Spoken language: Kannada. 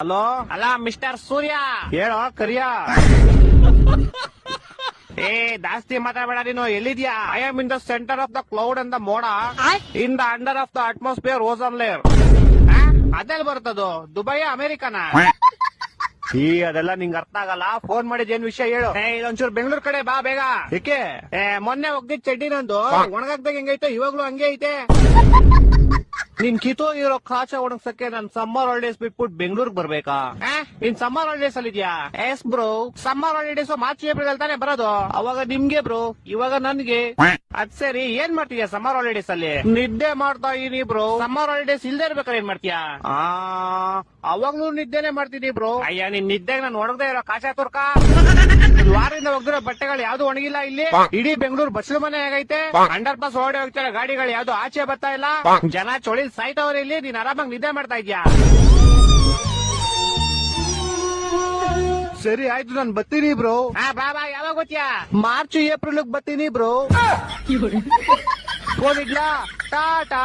ಹಲೋ? ಅಲ್ಲ ಮಿಸ್ಟರ್ ಸೂರ್ಯ. ಹೇಳೋ ಕರಿಯ. ಏ ಜಾಸ್ತಿ ಮಾತಾಡಬೇಡ ನೀನು ಎಲ್ಲಿದ್ಯಾ? I am in the centre of the cloud and the ಮೋಡ in the under of the atmosphere ocean layer ಅದೆಲ್ ಬರ್ತದು ದುಬೈ ಅಮೆರಿಕನ? ಈ ಅದೆಲ್ಲ ನಿಂಗ್ ಅರ್ಥ ಆಗಲ್ಲ. ಫೋನ್ ಮಾಡಿದ್ ಏನ್ ವಿಷಯ ಹೇಳು. ಏ ಇದೊಂಚೂರು ಬೆಂಗಳೂರು ಕಡೆ ಬಾ ಬೇಗ. ಏಕೆ? ಏ ಮೊನ್ನೆ ಒಗ್ದಿದ್ ಚಡ್ಡಿ ನಂದು. ಒಣಗಾಕ್ದಾಗ ಹೆಂಗೈತೆ ಇವಾಗ್ಲೂ ಹಂಗೆ ಐತೆ. ನಿನ್ ಕಿತೋ ಇರೋ ಕಾಚ ಒಣಗ್ಸಕ್ಕೆ ನನ್ ಸಮ್ಮರ್ ಹಾಲಿಡೇಸ್ ಬಿಟ್ಬಿಟ್ಟು ಬೆಂಗಳೂರಿಗೆ ಬರ್ಬೇಕಾ? ನಿನ್ ನೀನ್ ಸಮ್ಮರ್ ಹಾಲಿಡೇಸ್ ಅಲ್ಲಿ ಇದೆಯಾ? Yes bro summer holidays March April ಅಲ್ಲಿ ತಾನೇ ಬರೋದು. ಅವಾಗ ನಿಮ್ಗೆ ಬ್ರೋ ಇವಾಗ ನನ್ಗೆ. ಅದ್ ಸರಿ ಏನ್ ಮಾಡ್ತೀಯ ಸಮ್ಮರ್ ಹಾಲಿಡೇಸ್ ಅಲ್ಲಿ? ನಿದ್ದೆ ಮಾಡ್ತಾ ಇದೀನಿ ಬ್ರೋ. ಸಮ್ಮರ್ ಹಾಲಿಡೇಸ್ ಇಲ್ದೇ ಇರ್ಬೇಕಾದ್ರೆ ಏನ್ ಮಾಡ್ತೀಯಾ? ಆ ಅವಾಗ್ಲೂ ನಿದ್ದೆನೆ ಮಾಡ್ತೀನಿ ಬ್ರೋ. ಅಯ್ಯ ನಿನ್ ನಿದ್ದೆಗೆ ನಾನು ಒಣಗದೆ ಇರೋ ಕಾಶ ತುರ್ಕ. ವಾರದಿಂದ ಒಗ್ದಿರೋ ಬಟ್ಟೆಗಳು ಯಾವ್ದು ಒಣಗಿಲ್ಲ ಇಲ್ಲಿ? ಇಡೀ ಬೆಂಗಳೂರು ಬಸ್ಲು ಮನೆ ಆಗೈತೆ. ಅಂಡರ್ ಪಾಸ್ ಓಡಿ ಹೋಗ್ತಾರೆ ಗಾಡಿಗಳು ಯಾವ್ದು ಆಚೆ ಬರ್ತಾ ಇಲ್ಲ? ಜನ ಚೊಳಿ ಸಾಯ್ತವ್ರೆ ಇಲ್ಲಿ ನೀನ್ ಆರಾಮಾಗಿ ನಿದ್ದೆ ಮಾಡ್ತಾ ಇದ್ಯಾ? ಸರಿ ಆಯ್ತು ನಾನ್ ಬರ್ತೀನಿ ಬ್ರೋ. ಆ ಬಾ ಬಾ ಯಾವಾಗ ಗೊತ್ತೀಯಾ ಮಾರ್ಚ್ ಏಪ್ರಿಲ್ ಬರ್ತೀನಿ ಬ್ರೋ. ಫೋನ್ ಇಡ್ಲಾ ಟಾಟಾ.